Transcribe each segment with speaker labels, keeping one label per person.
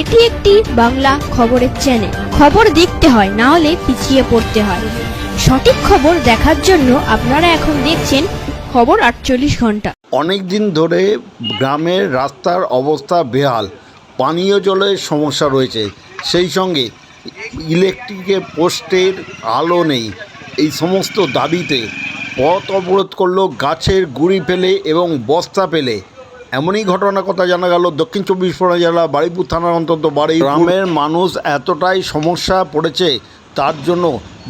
Speaker 1: এটি একটি বাংলা খবরের চ্যানেল খবর দেখতে হয়, না হলে পিছিয়ে পড়তে হয়। সঠিক খবর দেখার জন্য আপনারা এখন দেখছেন খবর আটচল্লিশ ঘণ্টা।
Speaker 2: অনেক দিন ধরে গ্রামের রাস্তার অবস্থা বেহাল। পানীয় জলের সমস্যা রয়েছে। সেই সঙ্গে ইলেকট্রিকের পোস্টের আলো নেই। এই সমস্ত দাবিতে পথ অবরোধ করল গাছের গুঁড়ি ফেলে এবং বস্তা ফেলে। এমনই ঘটনার কথা জানা গেল। দক্ষিণ চব্বিশ পরগনা জেলা বাড়িপুর থানার অন্তত বাড়ি। গ্রামের মানুষ এতটাই সমস্যা পড়েছে তার জন্য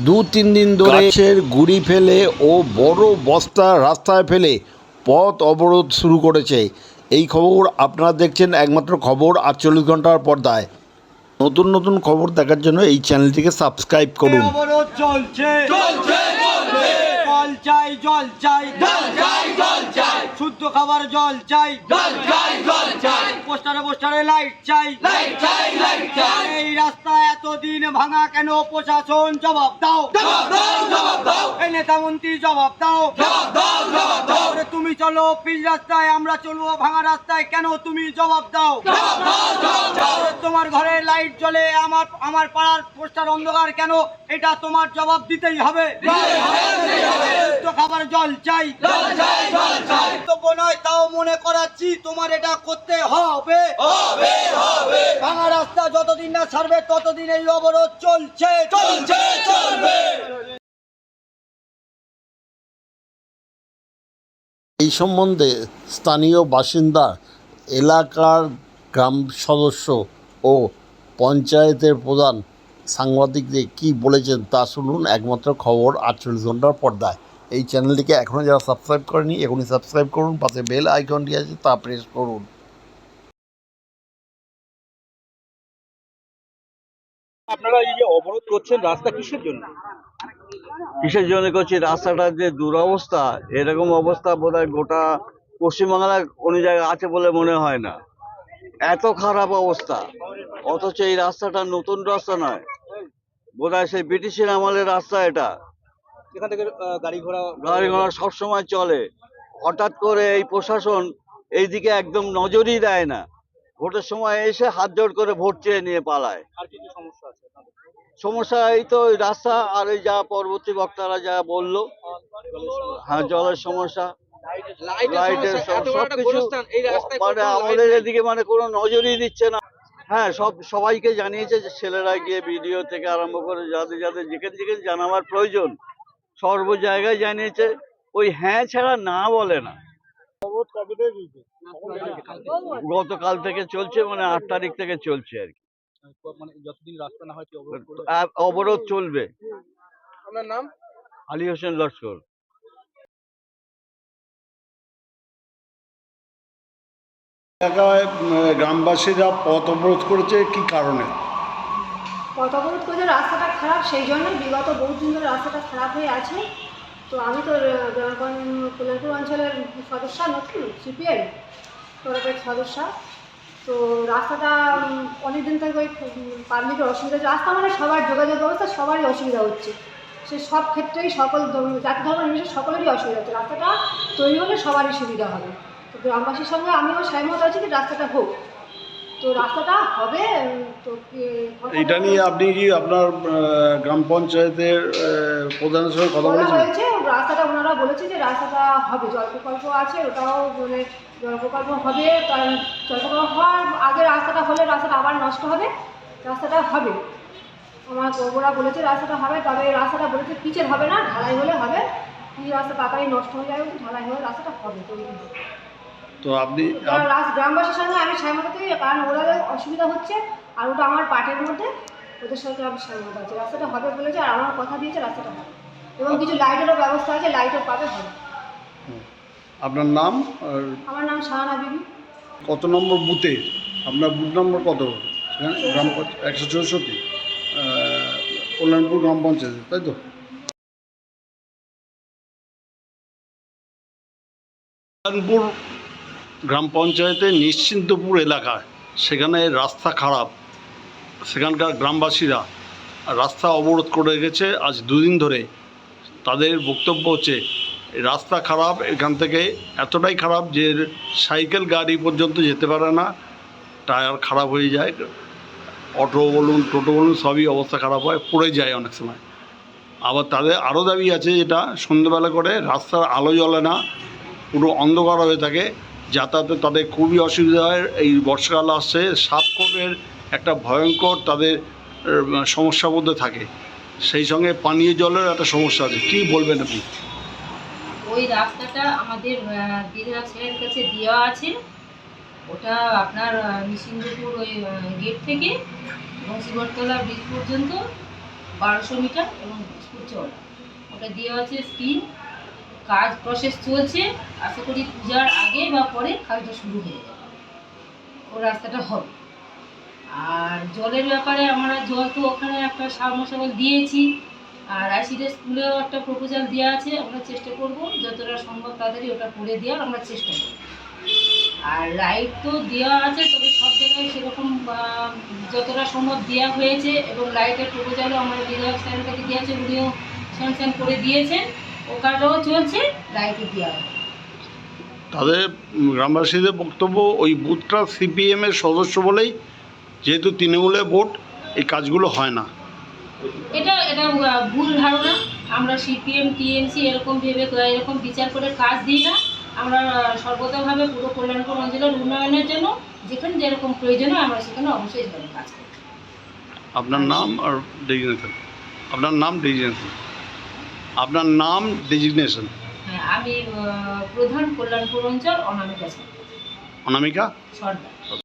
Speaker 2: দু তিন দিন ধরে গাছের গুঁড়ি ফেলে ও বড় বস্তা রাস্তায় ফেলে পথ অবরোধ শুরু করেছে। এই খবর আপনারা দেখছেন একমাত্র খবর আটচল্লিশ ঘণ্টার পর্দায়। নতুন নতুন খবর দেখার জন্য এই চ্যানেলটিকে সাবস্ক্রাইব করুন।
Speaker 3: চলছে। চলছে চলছে। জল চাই জল চাই জল চাই জল চাই। শুদ্ধ খাবার জল চাই। জল চাই জল চাই। পোস্টারে পোস্টারে লাইট চাই। লাইট চাই লাইট চাই। এই রাস্তা এতদিন ভাঙা কেন প্রশাসন? জবাব দাও। জবাব দাও জবাব দাও। এই নেতা মন্ত্রী জবাব দাও। জবাব দাও জবাব দাও। তুমি চলো পিচ রাস্তায় আমরা চলবো। ভাঙা রাস্তায় কেন তুমি? জবাব দাও। জবাব দাও জবাব দাও তোমার ঘরে লাইট জ্বলে আমার আমার পাড়ার পোস্টার অন্ধকার কেন? এটা তোমার জবাব দিতেই হবে। খাবার জল চাই। জল চাই জল চাই তো নয় তাও মনে করাচ্ছি তোমার এটা করতে হবে হবে হবে। ভাঙা রাস্তা যতদিন না ছাড়বে ততদিন এই অবরোধ চলছে। চলছে চলবে।
Speaker 2: এই সম্বন্ধে স্থানীয় বাসিন্দা এলাকার গ্রাম সদস্য ও পঞ্চায়েতের প্রধান সাংবাদিকদের কি বলেছেন তা শুনুন। একমাত্র খবর আটচল্লিশ ঘণ্টার পর্দায়। এই চ্যানেলটিকে এখনও যারা সাবস্ক্রাইব করেনি এখনই সাবস্ক্রাইব করুন। পাশে বেল আইকনটি আছে তা প্রেস করুন।
Speaker 4: আপনারা এই যে অবরোধ করছেন রাস্তা কিসের জন্য?
Speaker 5: কিসের জন্য করছি? রাস্তাটার যে দুরবস্থা এরকম অবস্থা বোধহয় গোটা পশ্চিমবাংলার কোনো জায়গায় আছে বলে মনে হয় না। এত খারাপ অবস্থা। অথচ এই রাস্তাটা নতুন রাস্তা নয়। বোধহয় সেই ব্রিটিশের আমলের রাস্তা এটা।
Speaker 4: এখান থেকে গাড়ি ঘোড়া
Speaker 5: গাড়ি ঘোড়া সবসময় চলে। হঠাৎ করে এই প্রশাসন এইদিকে একদম নজরই দেয় না। ভোটের সময় এসে হাত জোড় করে ভোট চেয়ে নিয়ে পালায়।
Speaker 4: আর সমস্যা আছে
Speaker 5: সমস্যা এই তো ওই রাস্তা আর এই যা পরবর্তী বক্তারা যা বলল হ্যাঁ জলের সমস্যা। লাইটের মানে আমাদের এদিকে মানে কোনো নজরই দিচ্ছে না। হ্যাঁ সব সবাইকে জানিয়েছে যে ছেলেরা গিয়ে ভিডিও থেকে আরম্ভ করে যাদের যাদের যেখানে যেখানে জানাবার প্রয়োজন সর্ব জায়গায় জানিয়েছে। ওই হ্যাঁ ছাড়া না বলে না। গতকাল থেকে চলছে মানে আট তারিখ থেকে চলছে আর কি।
Speaker 4: মানে যতদিন রাস্তা না হয় কি অবরোধ করবে?
Speaker 5: আর অবরোধ চলবে।
Speaker 4: আপনার নাম?
Speaker 5: আলী হোসেন লস্কর।
Speaker 2: এলাকায় গ্রামবাসীরা পথ অবরোধ করেছে, কি কারণে?
Speaker 6: পথ অবরোধ করছে, রাস্তাটা খারাপ, সেই জন্য বিগত বহু দিন ধরে রাস্তাটা খারাপ হয়ে আছে। তো আমি তো গ্রাম কল্যাণপুর অঞ্চলের সদস্য, নতুন সিপিআই তরফের সদস্য। তো রাস্তাটা অনেক দিন থেকে ওই পাবলিকের অসুবিধা হচ্ছে। রাস্তা মানে সবার যোগাযোগ ব্যবস্থা, সবারই অসুবিধা হচ্ছে। সে সব ক্ষেত্রেই সকল জাতি ধর্ম সকলেরই অসুবিধা হচ্ছে। রাস্তাটা তৈরি হলে সবারই সুবিধা হবে। গ্রামবাসীর সঙ্গে আমিও সহমত আছি যে রাস্তাটা হোক। তো রাস্তাটা হবে তো
Speaker 2: এটা নিয়ে আপনি কি আপনার গ্রাম পঞ্চায়েতের প্রধানের সঙ্গে কথা বলেছেন?
Speaker 6: হয়েছে রাস্তাটা ওনারা বলেছে যে রাস্তাটা হবে জল প্রকল্প আছে ওটাও মানে জল প্রকল্প হবে কারণ জল প্রকল্প হওয়ার আগে রাস্তাটা হলে রাস্তাটা আবার নষ্ট হবে রাস্তাটা হবে। আমার ওরা বলেছে রাস্তাটা হবে তবে রাস্তাটা বলেছে পিচের হবে না ঢালাই হলে হবে। রাস্তা তাড়াতাড়ি নষ্ট হয়ে যাবে ঢালাই হলে রাস্তাটা হবে তৈরি হবে।
Speaker 2: তো আপনি
Speaker 6: গ্রামবাসীর সঙ্গে আমি সহমত আছি কারণ ওদের অসুবিধা হচ্ছে আর ওটা আমার পাটের মধ্যে ওদের সঙ্গে আমি সহমত আছি। রাস্তাটা হবে বলেছে আর আমার কথা দিয়েছে রাস্তাটা হবে। এবং কিছু লাইটেরও ব্যবস্থা আছে লাইটও পাবে হবে।
Speaker 2: আপনার নাম
Speaker 6: আমার নাম শাহানা বিবি।
Speaker 2: কত নম্বর বুথে? আপনার বুথ নম্বর কত? গ্রাম একশো চৌষট্টি কল্যাণপুর গ্রাম পঞ্চায়েত তাই তো? কল্যাণপুর গ্রাম পঞ্চায়েতের নিশ্চিন্তপুর এলাকায় সেখানে রাস্তা খারাপ। সেখানকার গ্রামবাসীরা রাস্তা অবরোধ করে গেছে আজ দুদিন ধরে। তাদের বক্তব্য হচ্ছে, রাস্তা খারাপ, এখান থেকে এতটাই খারাপ যে সাইকেল গাড়ি পর্যন্ত যেতে পারে না, টায়ার খারাপ হয়ে যায়। অটো বলুন, টোটো বলুন, সবই অবস্থা খারাপ হয়, পড়ে যায় অনেক সময়। আবার তাদের আরও দাবি আছে যেটা, সন্ধ্যেবেলা করে রাস্তার আলো জ্বলে না, পুরো অন্ধকার হয়ে থাকে। যাতায়াতে তাদের খুবই অসুবিধা হয়। এই বর্ষাকাল আসছে সাপখোপের একটা ভয়ঙ্কর তাদের সমস্যার মধ্যে থাকে। সেই সঙ্গে পানীয় জলের একটা সমস্যা আছে। কী বলবেন আপনি?
Speaker 7: ওই রাস্তাটা আমাদের দীঘা ছেলের কাছে দেওয়া আছে। ওটা আপনার আহ, ওই গেট থেকে বংশীবরতলা ব্রিজ পর্যন্ত বারোশো মিটার এবং ওটা দেওয়া আছে স্কিম কাজ প্রসেস চলছে। আশা করি পূজার আগে বা পরে কাজটা শুরু হয়ে যাবে। ও রাস্তাটা হবে। আর জলের ব্যাপারে আমরা জল তো ওখানে একটা সাবমার্সাবল দিয়েছি। আর আইসিডি স্কুলেও একটা প্রপোজাল দেওয়া আছে। আমরা চেষ্টা করব যতটা সম্ভব তাড়াতাড়ি ওটা করে দেওয়ার আমরা চেষ্টা করব। আর লাইট তো দেওয়া আছে, তবে সব জায়গায় সেরকম যতটা সম্ভব দেওয়া হয়েছে এবং লাইটের প্রপোজালও আমরা বিধায়ক স্যারের কাছে দেওয়া আছে উনিও স্যাংশন করে দিয়েছেন। চলছে? দেওয়া
Speaker 2: তাদের গ্রামবাসীদের বক্তব্য ওই বুথটা সিপিএমের সদস্য বলেই যেহেতু তৃণমূলের ভোট এই কাজগুলো হয় না।
Speaker 7: এটা এটা ভুল ধারণা। আমরা সিপিএম টিএমসি এরকম ভেবে এরকম বিচার করে কাজ দিই না। আমরা সর্বতভাবে পুরো কল্যাণপুর অঞ্চলের উন্নয়নের জন্য যেখানে যেরকম প্রয়োজন হয় আমরা সেখানে অবশ্যই কাজ করি।
Speaker 2: আপনার নাম আর ডেজিগনেশন আপনার নাম ডেজিগনেশন আপনার নাম ডেজিগনেশন
Speaker 7: হ্যাঁ আমি প্রধান কল্যাণপুর অঞ্চল অনামিকা
Speaker 2: অনামিকা?
Speaker 7: সর্দার।